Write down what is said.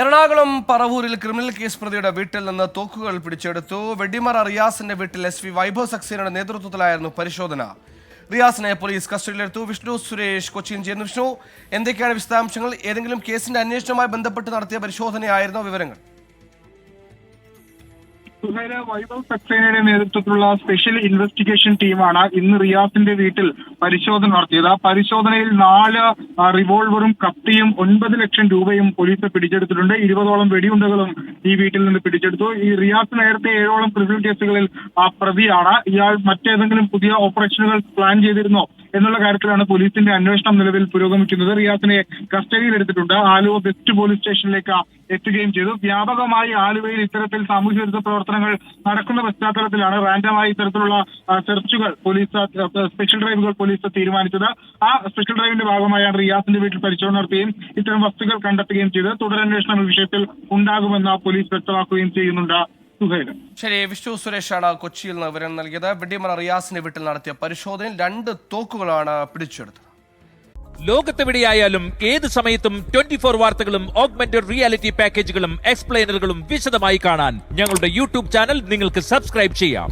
Ernakulam പറവൂരിൽ criminal case പ്രതിയുടെ വീട്ടിൽ നിന്ന് തോക്കുകൾ പിടിച്ചെടുത്തു. വെടിമറ റിയാസിന്റെ വീട്ടിൽ എസ് വി വൈഭവ് സക്സേനയുടെ നേതൃത്വത്തിലായിരുന്നു പരിശോധന. റിയാസിനെ പോലീസ് കസ്റ്റഡിയിലെടുത്തു. വിഷ്ണു സുരേഷ് കൊച്ചിയിൽ ചെയ്യുന്നു വിഷ്ണു എന്തൊക്കെയാണ് വിശദാംശങ്ങൾ? ഏതെങ്കിലും കേസിന്റെ അന്വേഷണവുമായി ബന്ധപ്പെട്ട് നടത്തിയ പരിശോധനയായിരുന്നു വിവരങ്ങൾ. സുഹൈല വൈഭവ് സക്സേനയുടെ നേതൃത്വത്തിലുള്ള സ്പെഷ്യൽ ഇൻവെസ്റ്റിഗേഷൻ ടീമാണ് ഇന്ന് റിയാസിന്റെ വീട്ടിൽ പരിശോധന നടത്തിയത്. ആ പരിശോധനയിൽ നാല് റിവോൾവറും കത്തിയും ഒൻപത് ലക്ഷം രൂപയും പോലീസ് പിടിച്ചെടുത്തിട്ടുണ്ട്. ഇരുപതോളം വെടിയുണ്ടകളും ഈ വീട്ടിൽ നിന്ന് പിടിച്ചെടുത്തു. ഈ റിയാസ് നേരത്തെ ഏഴോളം ക്രിമിനൽ കേസുകളിൽ പ്രതിയാണ്. ഇയാൾ മറ്റേതെങ്കിലും പുതിയ ഓപ്പറേഷനുകൾ പ്ലാൻ ചെയ്തിരുന്നോ? എന്നുള്ള കാര്യത്തിലാണ് പോലീസിന്റെ അന്വേഷണം നിലവിൽ പുരോഗമിക്കുന്നത്. റിയാസിനെ കസ്റ്റഡിയിൽ എടുത്തിട്ടുണ്ട്. ആലുവ വെസ്റ്റ് പോലീസ് സ്റ്റേഷനിലേക്ക് എത്തുകയും ചെയ്തു. വ്യാപകമായി ആലുവയിൽ ഇത്തരത്തിൽ സാമൂഹ്യ വിരുദ്ധ പ്രവർത്തനങ്ങൾ നടക്കുന്ന പശ്ചാത്തലത്തിലാണ് റാൻഡമായി ഇത്തരത്തിലുള്ള സെർച്ചുകൾ പോലീസ് സ്പെഷ്യൽ ഡ്രൈവുകൾ പോലീസ് തീരുമാനിച്ചത്. ആ സ്പെഷ്യൽ ഡ്രൈവിന്റെ ഭാഗമായാണ് റിയാസിന്റെ വീട്ടിൽ പരിശോധന നടത്തുകയും ഇത്തരം വസ്തുക്കൾ കണ്ടെത്തുകയും ചെയ്ത് തുടരന്വേഷണം വിഷയത്തിൽ ഉണ്ടാകുമെന്ന് പോലീസ് വ്യക്തമാക്കുകയും ചെയ്യുന്നുണ്ട്. ശരി വിഷ്ണു സുരേഷാണ് കൊച്ചിയിൽ നിന്ന് വിവരം നൽകിയത്. വെടിമറ റിയാസിന്റെ വീട്ടിൽ നടത്തിയ പരിശോധനയിൽ രണ്ട് തോക്കുകളാണ് പിടിച്ചെടുത്തത്. ലോകത്തെവിടെയായാലും ഏത് സമയത്തും ട്വന്റി ഫോർ വാർത്തകളും ഓഗ്മെന്റഡ് റിയാലിറ്റി പാക്കേജുകളും എക്സ്പ്ലെയിനറുകളും വിശദമായി കാണാൻ ഞങ്ങളുടെ യൂട്യൂബ് ചാനൽ നിങ്ങൾക്ക് സബ്സ്ക്രൈബ് ചെയ്യാം.